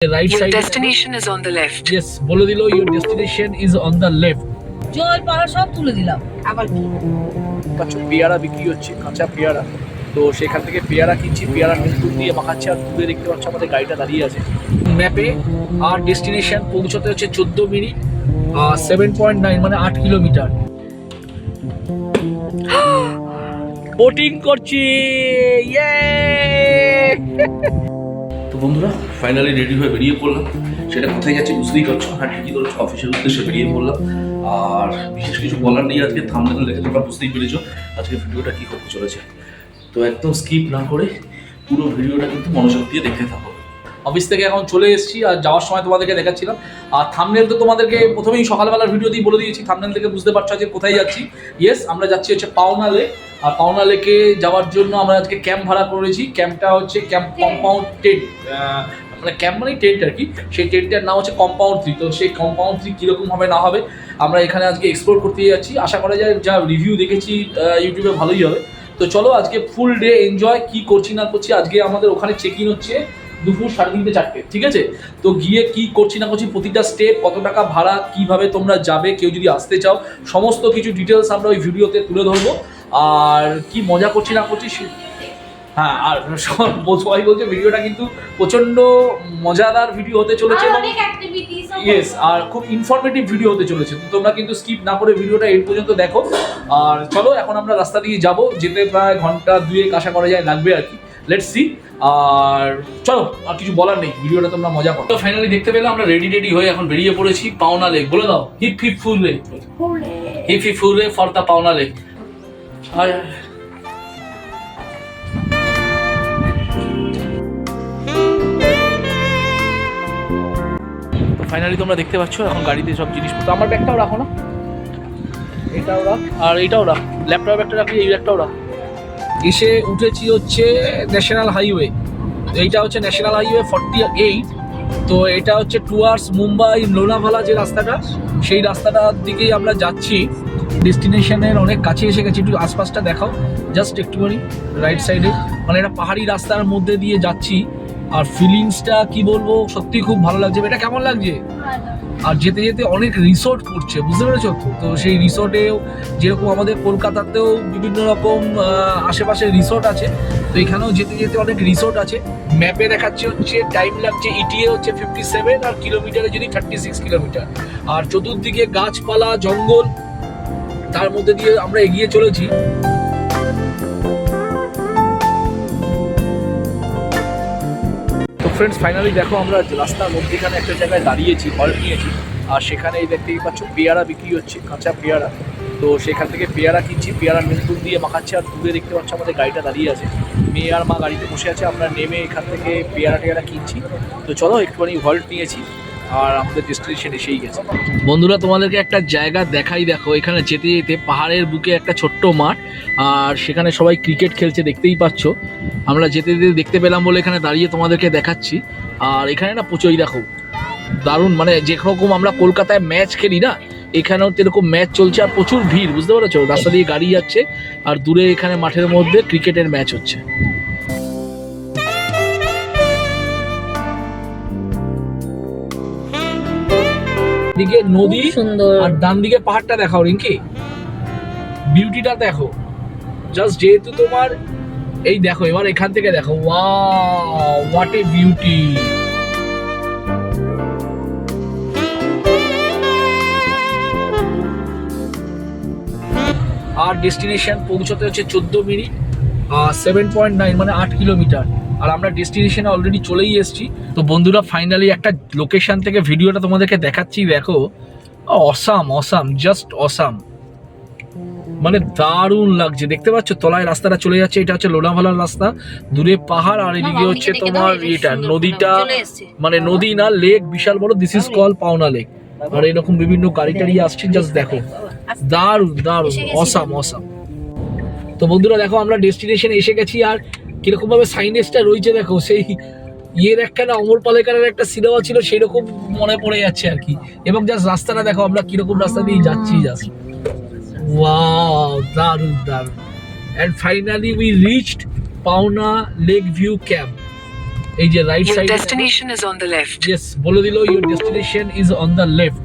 Right side destination is on the left. Yes বলে দিল your destination is on the left জল পাড়া সব তুলে দিলাম। আবার কি? পাচ্ছ পেয়ারা বিক্রি হচ্ছে কাঁচা পেয়ারা। তো সেখান থেকে পেয়ারা কিনছি পেয়ারা নুন দিয়ে মাখাচ্ছি আর দূরে দেখতে পাচ্ছ আমাদের গাড়িটা দাঁড়িয়ে আছে। ম্যাপে আর ডেস্টিনেশন পৌঁছতে হচ্ছে চোদ্দ মিনিট সেভেন পয়েন্ট নাইন মানে আট কিলোমিটার। বোটিং করছি! ইয়ে বন্ধুরা ফাইনালি রেডি হয়ে বেরিয়ে পড়লাম। সেটা কোথায় যাচ্ছে বুঝতেই পারছ হ্যাঁ ঠিকই ধরেছো অফিসের উদ্দেশ্যে বেরিয়ে পড়লাম। আর বিশেষ কিছু বলার নেই আজকে থামলে দেখে তোমরা বুঝতেই পেরেছ আজকে ভিডিওটা কী করতে চলেছে। তো একদম স্কিপ না করে পুরো ভিডিওটা কিন্তু মনোযোগ দিয়ে দেখতে থাকো। অফিস থেকে এখন চলে এসেছি আর যাওয়ার সময় তোমাদেরকে দেখাচ্ছিলাম। আর থামনেল তো তোমাদেরকে প্রথমেই সকালবেলার ভিডিও দিয়ে বলে দিয়েছি। থামনেল থেকে বুঝতে পারছ যে কোথায় যাচ্ছি। ইয়েস আমরা যাচ্ছি হচ্ছে পাওনা লেক আর পাওনা লেকে যাওয়ার জন্য আমরা আজকে ক্যাম্প ভাড়া করেছি। ক্যাম্পটা হচ্ছে ক্যাম্প কম্পাউন্ড টেন্ট মানে ক্যাম্প মানে টেন্ট আর কি। সেই টেন্টের নাম হচ্ছে কম্পাউন্ড থ্রি তো সেই কম্পাউন্ড থ্রি কীরকম হবে না হবে আমরা এখানে আজকে এক্সপ্লোর করতে যাচ্ছি। আশা করা যায় যা রিভিউ দেখেছি ইউটিউবে ভালোই হবে। তো চলো আজকে ফুল ডে এনজয় কি করছি না করছি আজকে আমাদের ওখানে চেক ইন হচ্ছে। দুপুর সাড়ে তিনটে চারটে ঠিক আছে? তো গিয়ে কি করছি না করছি প্রতিটা স্টেপ কত টাকা ভাড়া কীভাবে তোমরা যাবে কেউ যদি আসতে চাও সমস্ত কিছু ডিটেলস আমরা ওই ভিডিওতে তুলে ধরবো। আর কি মজা করছি না করছি হ্যাঁ আর সব সবাই বলছে ভিডিওটা কিন্তু প্রচণ্ড মজাদার ভিডিও হতে চলেছে ইয়েস আর খুব ইনফরমেটিভ ভিডিও হতে চলেছে। তো তোমরা কিন্তু স্কিপ না করে ভিডিওটা এর পর্যন্ত দেখো। আর চলো এখন আমরা রাস্তা দিয়ে যাব। যেতে প্রায় ঘণ্টা দুয়েক আশা করা যায় লাগবে আর কি। লেটস সি আর চলো আর কিছু বলার নেই ভিডিওটা তোমরা মজা করো। তো ফাইনালি দেখতে পেলে আমরা রেডি রেডি হয়ে এখন বেরিয়ে পড়েছি পাওনা লেক বলে দাও hip hip full. Lake hip hip full lake for the Pawna lake. তো ফাইনালি তোমরা দেখতে পাচ্ছ এখন গাড়িতে সব জিনিসপত্র আমার ব্যাগটাও রাখো না। এটাও রাখ আর এইটাও রাখ। ল্যাপটপ ব্যাগটা রাখি এই ব্যাগটাও রাখ। এসে উঠেছি হচ্ছে ন্যাশনাল হাইওয়ে এইটা হচ্ছে ন্যাশনাল হাইওয়ে ফর্টি এইট তো এটা হচ্ছে টুয়ার্স মুম্বাই লোনাভালা যে রাস্তাটা, সেই রাস্তাটার দিকেই আমরা যাচ্ছি। ডেস্টিনেশনের অনেক কাছে এসে গেছি, একটু আশপাশটা দেখাও। জাস্ট একটুখানি রাইট সাইডে মানে একটা পাহাড়ি রাস্তার মধ্যে দিয়ে যাচ্ছি। আর ফিলিংসটা কি বলব? সত্যি খুব ভালো লাগছে। এটা কেমন লাগছে? আর যেতে যেতে অনেক রিসোর্ট পড়ছে বুঝতে পেরেছ? তো তো সেই রিসোর্টেও যেরকম আমাদের কলকাতাতেও বিভিন্ন রকম আশেপাশে রিসোর্ট আছে তো এখানেও যেতে যেতে অনেক রিসোর্ট আছে। ম্যাপে দেখাচ্ছে হচ্ছে টাইম লাগছে ইটিএ হচ্ছে ফিফটি সেভেন আর কিলোমিটারে যদি থার্টি সিক্স কিলোমিটার আর চতুর্দিকে গাছপালা জঙ্গল তার মধ্যে দিয়ে আমরা এগিয়ে চলেছি। ফ্রেন্ডস ফাইনালি দেখো আমরা রাস্তার মধ্যেখানে একটা জায়গায় দাঁড়িয়েছি হল নিয়েছি, আর সেখানে এই দেখতেই পাচ্ছ পেয়ারা বিক্রি হচ্ছে, কাঁচা পেয়ারা। তো সেখান থেকে পেয়ারা কিনছি পেয়ারা নুন দিয়ে মাখাচ্ছে, আর দূরে দেখতে পাচ্ছ আমাদের গাড়িটা দাঁড়িয়ে আছে। মেয়ে আর মা গাড়িতে বসে আছে, আমরা নেমে এখান থেকে পেয়ারা টেয়ারা কিনছি। তো চলো একটুখানি হল্ট নিয়েছি। আর আমাদের ডেস্টিনেশন এসেই গেছে। বন্ধুরা, তোমাদেরকে একটা জায়গা দেখাই দেখো। এখানে যেতে যেতে পাহাড়ের বুকে একটা ছোট্ট মাঠ, আর সেখানে সবাই ক্রিকেট খেলছে, দেখতেই পাচ্ছ। আমরা যেতে যেতে দেখতে পেলাম বলে এখানে দাঁড়িয়ে তোমাদেরকে দেখাচ্ছি। আর এখানে না প্রচুর দেখো, দারুণ মানে যেরকম আমরা কলকাতায় ম্যাচ খেলি না, এখানেও এরকম ম্যাচ চলছে আর প্রচুর ভিড়, বুঝতে পেরেছ? রাস্তা দিয়ে গাড়ি যাচ্ছে, আর দূরে এখানে মাঠের মধ্যে ক্রিকেটের ম্যাচ হচ্ছে। দিকে নদী সুন্দর। আর ডান দিকে পাহাড়টা দেখাও রিঙ্কি। বিউটিটা দেখো। জাস্ট যেহেতু তোমার এই দেখো এবার এখান থেকে দেখো। ওয়াও হোয়াট এ বিউটি আর ডেস্টিনেশন পৌঁছতে হচ্ছে চোদ্দ মিনিট সেভেন পয়েন্ট নাইন মানে আট কিলোমিটার আর আমরা ডেস্টিনেশনে অলরেডি চলেই এসেছি। তো বন্ধুরা ফাইনালি একটা লোকেশান থেকে ভিডিওটা তোমাদেরকে দেখাচ্ছি দেখো। Awesome awesome just awesome. মানে দারুণ লাগছে। দেখতে পাচ্ছ? তলায় রাস্তাটা চলে যাচ্ছে। এটা হচ্ছে লোনাভালার রাস্তা। দূরে পাহাড় আর এদিকে হচ্ছে তোমার এটা নদীটা। মানে নদী না লেক বিশাল বড়। দিস ইজ কল পাওনা লেক আর এরকম বিভিন্ন গাড়ি টাড়ি আসছে। জাস্ট দেখো। দারুণ দারুণ। Awesome awesome. তো বন্ধুরা দেখো আমরা ডেস্টিনেশনে এসে গেছি। আর কীরকম ভাবে সাইনেজটা রয়েছে দেখো সেই ইয়ের একটা না অমর পালেকারের একটা সিনেমা ছিল সেরকম মনে পড়ে যাচ্ছে আর কি। এবং জাস্ট রাস্তাটা দেখো আমরা কীরকম রাস্তা দিয়ে যাচ্ছি জাস্ট ওয়াও দারুণ দারুণ। And finally we reached Pawna lake view camp এই যে right side destination is on the left. Yes বলে দিল your destination is on the left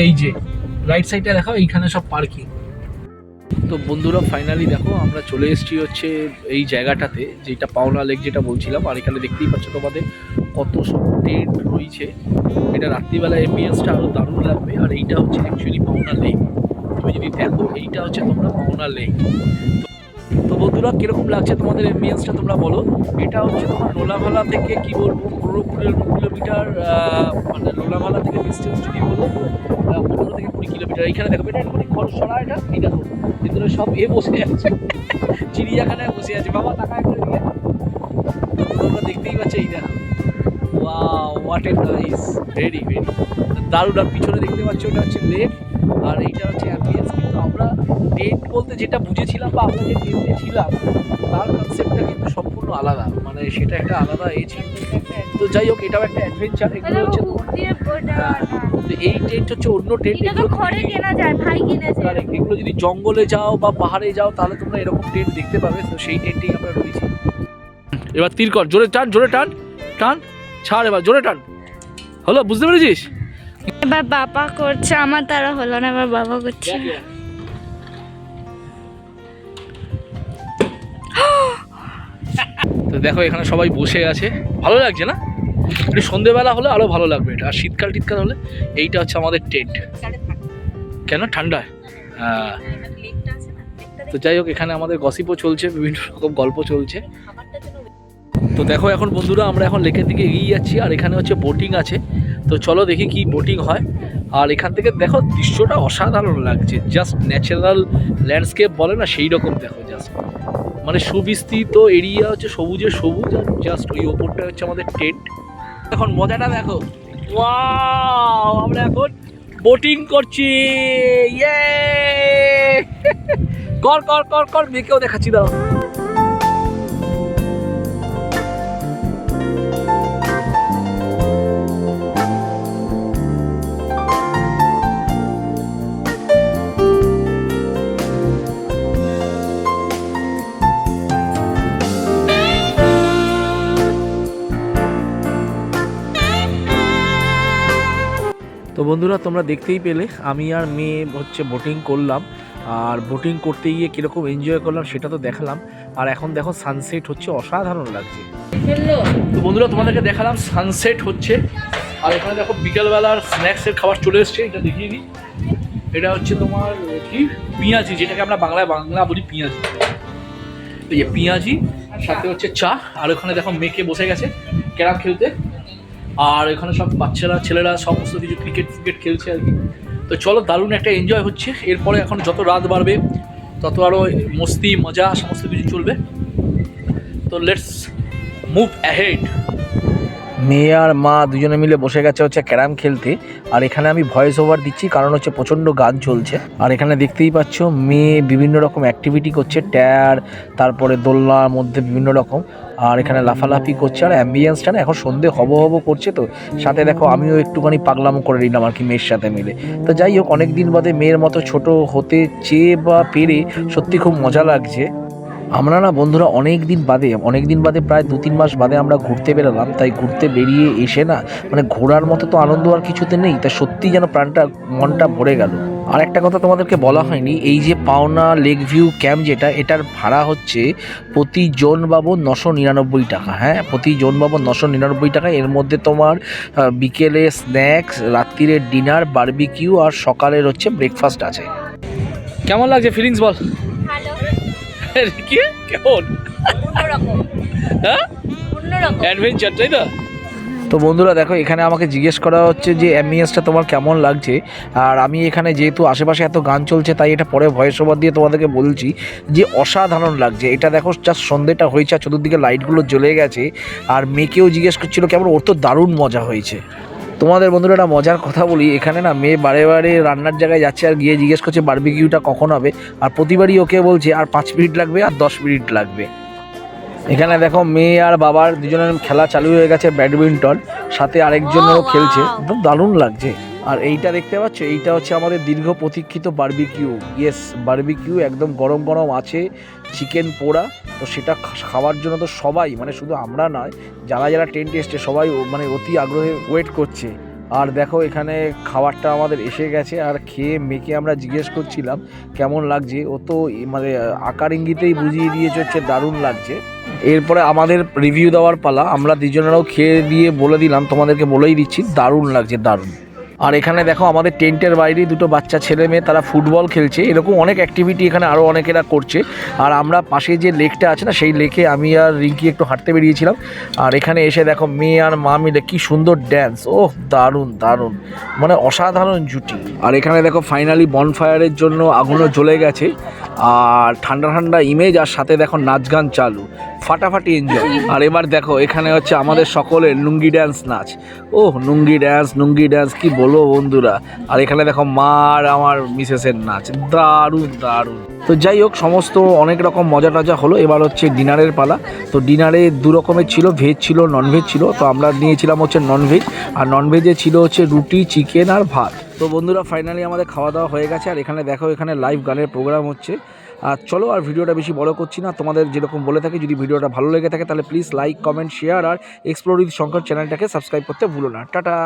এই যে রাইট সাইডটা দেখো এইখানে সব পার্কিং তো বন্ধুরা ফাইনালি দেখো, আমরা চলে এসেছি হচ্ছে এই জায়গাটাতে, যেটা পাওনা লেক যেটা বলছিলাম, আর এখানে দেখতেই পাচ্ছ তোমাদের কত সব টেন্ট রয়েছে। এটা রাত্রিবেলা এমবিএসটা আরও দারুণ লাগবে, আর এইটা হচ্ছে অ্যাকচুয়ালি পাওনা লেক তুমি যদি দেখো, এইটা হচ্ছে তোমরা পাওনা লেক তো বন্ধুরা, কীরকম লাগছে তোমাদের এমবিএসটা তোমরা বলো? এটা হচ্ছে তোমার লোলাভালা থেকে কি বলব? পনেরো কিলো- কিলোমিটার মানে লোলাভালা থেকে ডিস্টেন্স যদি বলো পনেরো থেকে কুড়ি কিলোমিটার। এইখানে দেখো, এটা একটু খরচ সরা এটা? এই দেখো, ভিতরে সব এ বসে আছে। চিড়িয়াখানায় বসে আছে। বাবা টাকা একটা দিয়ে। তোমরা দেখতেই পাচ্ছ, এই দেখো। What a nice very very দারুণ, আর পিছনে দেখতে পাচ্ছ ওটা হচ্ছে লেক আর এইটা হচ্ছে অ্যাম্বিয়েন্স আমরা ডেট বলতে যেটা বুঝেছিলাম বা আমরা যে টেন্টে ছিলাম তার কনসেপ্টটা কিন্তু সম্পূর্ণ আলাদা। মানে সেটা একটা আলাদা এ। ছিল তো যাই হোক এটাও একটা অ্যাডভেঞ্চার এগুলো হচ্ছে হ্যাঁ, তো এই টেন্ট হচ্ছে অন্য টেন্ট তো ঘরে কেনা যায় ভাই কিনেছে. এগুলো যদি জঙ্গলে যাও বা পাহাড়ে যাও তাহলে তোমরা এরকম টেন্ট দেখতে পাবে। তো সেই টেন্টেই আমরা রয়েছি। এবার তীর কর জোরে টান জোরে টান টান ছাড় এবার জোরে টান। হলো বুঝতে পেরেছিস? এবার বাবা করছে আমার তারা হলো না এবার বাবা করছে। তো দেখো এখানে সবাই বসে আছে। ভালো লাগছে না? একটু সন্ধেবেলা হলে আরও ভালো লাগবে এটা। আর শীতকাল টীতকাল হলে এইটা হচ্ছে আমাদের টেন্ট কেন? ঠান্ডা? হ্যাঁ। তো যাই হোক, এখানে আমাদের গসিপও চলছে, বিভিন্ন রকম গল্প চলছে। তো দেখো এখন বন্ধুরা, আমরা এখন লেকের দিকে এগিয়ে যাচ্ছি, আর এখানে হচ্ছে বোটিং আছে। তো চলো দেখি কি বোটিং হয়। আর এখান থেকে দেখো, দৃশ্যটা অসাধারণ লাগছে। জাস্ট ন্যাচারাল ল্যান্ডস্কেপ বলে না সেই রকম দেখো জাস্ট মানে সুবিস্তৃত এরিয়া হচ্ছে সবুজে সবুজ আর জাস্ট ওই ওপরটা হচ্ছে আমাদের টেন্ট এখন মজাটা দেখো। ওয়াও আমরা এখন বোটিং করছি। ইয়ে কর কর কর কর, মেয়েকেও দেখাচ্ছি দাও বন্ধুরা, তোমরা দেখতেই পেলে, আমি আর মেয়ে হচ্ছে বোটিং করলাম। আর বোটিং করতে গিয়ে কীরকম এনজয় করলাম সেটা তো দেখালাম। আর এখন দেখো সানসেট হচ্ছে, অসাধারণ লাগছে। তো বন্ধুরা, তোমাদেরকে দেখালাম সানসেট হচ্ছে। আর এখানে দেখো, বিকালবেলার স্ন্যাক্সের খাবার চলে এসছে, এটা দেখিয়ে দিই। এটা হচ্ছে তোমার, কি? পেঁয়াজি, যেটাকে আমরা বাংলায় বাংলা বলি পেঁয়াজি। এই যে পেঁয়াজি, সাথে হচ্ছে চা। আর ওখানে দেখো, মেয়েকে বসে গেছে, ক্যারাম খেলতে। আর এখানে সব বাচ্চারা, ছেলেরা সমস্ত কিছু ক্রিকেট ফ্রিকেট খেলছে আর কি। তো চলো, দারুণ একটা এনজয় হচ্ছে। এরপরে এখন যত রাত বাড়বে, তত আরও মস্তি, মজা, সমস্ত কিছু চলবে। তো লেটস মুভ অ্যাহেড মেয়ে আর মা দুজনে মিলে বসে গেছে হচ্ছে ক্যারাম খেলতে। আর এখানে আমি ভয়েস ওভার দিচ্ছি, কারণ হচ্ছে প্রচণ্ড গান চলছে। আর এখানে দেখতেই পাচ্ছ, মেয়ে বিভিন্ন রকম অ্যাক্টিভিটি করছে, ট্যার, তারপরে দোলনার মধ্যে বিভিন্ন রকম। আর এখানে লাফালাফি করছে, আর অ্যাম্বিয়েন্সটা না এখন সন্ধে হব হব করছে তো। সাথে দেখো, আমিও একটুখানি পাগলামো করে নিলাম আর কি মেয়ের সাথে মিলে। তো যাই হোক অনেক দিন বাদে মেয়ের মতো ছোট হতে চেয়ে বা পেরে সত্যি খুব মজা লাগছে। আমরা না বন্ধুরা অনেক দিন বাদে, অনেক দিন বাদে প্রায় দু তিন মাস বাদে আমরা ঘুরতে বেরোলাম, তাই ঘুরতে বেরিয়ে এসে না মানে ঘোরার মতো তো আনন্দ আর কিছুতে নেই, তা সত্যি যেন প্রাণটা, মনটা ভরে গেল। আর একটা কথা তোমাদেরকে বলা হয়নি, এই যে পাওনা লেক ভিউ ক্যাম্প যেটা, এটার ভাড়া হচ্ছে প্রতি জন বাবদ নশো নিরানব্বই টাকা হ্যাঁ? প্রতি জন বাবদ নশো নিরানব্বই টাকা, এর মধ্যে তোমার বিকেলে স্ন্যাক্স রাত্রিরের ডিনার, বারবিকিউ, আর সকালের হচ্ছে ব্রেকফাস্ট আছে। কেমন লাগছে? ফিলিংস বল। কি? কেমন? হ্যাঁ? অ্যাডভেঞ্চার তাই তো? তো বন্ধুরা দেখো এখানে আমাকে জিজ্ঞেস করা হচ্ছে যে অ্যাম্বিয়েন্সটা তোমার কেমন লাগছে? আর আমি এখানে যেহেতু আশেপাশে এত গান চলছে তাই এটা পরে ভয়েস ওভার দিয়ে তোমাদেরকে বলছি যে অসাধারণ লাগছে। এটা দেখো জাস্ট সন্ধেটা হয়েছে আর চতুর্দিকে লাইটগুলো জ্বলে গেছে। আর মেয়েকেও জিজ্ঞেস করছিল কেমন? ওর তো দারুণ মজা হয়েছে। তোমাদের বন্ধুরা একটা মজার কথা বলি এখানে না মেয়ে বারে বারে রান্নার জায়গায় যাচ্ছে আর গিয়ে জিজ্ঞেস করছে বারবিকিউটা কখন হবে? আর প্রতিবারই ওকে বলছে আর পাঁচ মিনিট লাগবে আর দশ মিনিট লাগবে। এখানে দেখো মেয়ে আর বাবার দুজনের খেলা চালু হয়ে গেছে ব্যাডমিন্টন সাথে আরেকজনেরও Wow, খেলছে। একদম দারুণ লাগছে। আর এইটা দেখতে পাচ্ছ? এইটা হচ্ছে আমাদের দীর্ঘ প্রতীক্ষিত বার্বিকিউ ইয়েস বার্বিকিউ একদম গরম গরম আছে চিকেন পোড়া তো সেটা খাওয়ার জন্য তো সবাই মানে শুধু আমরা নয়, যারা যারা টেন্টে এসছে, সবাই মানে অতি আগ্রহে ওয়েট করছে। আর দেখো, এখানে খাবারটা আমাদের এসে গেছে, আর খেয়ে মেয়েকে আমরা জিজ্ঞেস করছিলাম, কেমন লাগছে? ও তো মানে আকার ইঙ্গিতেই বুঝিয়ে দিয়েছে হচ্ছে দারুণ লাগছে। এরপরে আমাদের রিভিউ দেওয়ার পালা, আমরা দুজনেরাও খেয়ে দিয়ে বলে দিলাম, তোমাদেরকে বলেই দিচ্ছি, দারুণ লাগছে, দারুণ। আর এখানে দেখো আমাদের টেন্টের বাইরে দুটো বাচ্চা, ছেলে মেয়ে, তারা ফুটবল খেলছে। এরকম অনেক অ্যাক্টিভিটি এখানে আরও অনেকেরা করছে। আর আমরা পাশে যে লেকটা আছে না, সেই লেকে আমি আর রিঙ্কি একটু হাঁটতে বেরিয়েছিলাম। আর এখানে এসে দেখো মেয়ে আর মা মিলে কি সুন্দর ড্যান্স ওহ, দারুণ দারুণ। মানে অসাধারণ জুটি। আর এখানে দেখো ফাইনালি বনফায়ারের জন্য আগুনও জ্বলে গেছে। আর ঠান্ডা ঠান্ডা ইমেজ আর সাথে দেখো নাচ গান চালু। ফাটাফাটি এনজয় আর এবার দেখো, এখানে হচ্ছে আমাদের সকলের লুঙ্গি ড্যান্স নাচ। ও লুঙ্গি ড্যান্স লুঙ্গি ড্যান্স কি বলব বন্ধুরা? আর এখানে দেখো মা আর আমার মিসেসের নাচ। দারুণ দারুণ। তো যাই হোক, সমস্ত অনেক রকম মজা টজা হলো। এবার হচ্ছে ডিনারের পালা। তো ডিনারে দু রকমের ছিল ভেজ ছিল ননভেজ ছিল। তো আমরা নিয়েছিলাম হচ্ছে ননভেজ আর ননভেজে ছিল হচ্ছে রুটি চিকেন আর ভাত। তো বন্ধুরা ফাইনালি আমাদের খাওয়া দাওয়া হয়ে গেছে। আর এখানে দেখো, এখানে লাইভ গানের প্রোগ্রাম হচ্ছে। আর চলো আর ভিডিওটা বেশি বড় করছি না। তোমাদের যেরকম বলে থাকি, যদি ভিডিওটা ভালো লেগে থাকে তাহলে প্লিজ লাইক কমেন্ট শেয়ার আর এক্সপ্লোর উইথ শঙ্কর চ্যানেলটাকে সাবস্ক্রাইব করতে ভুলো না। টাটা।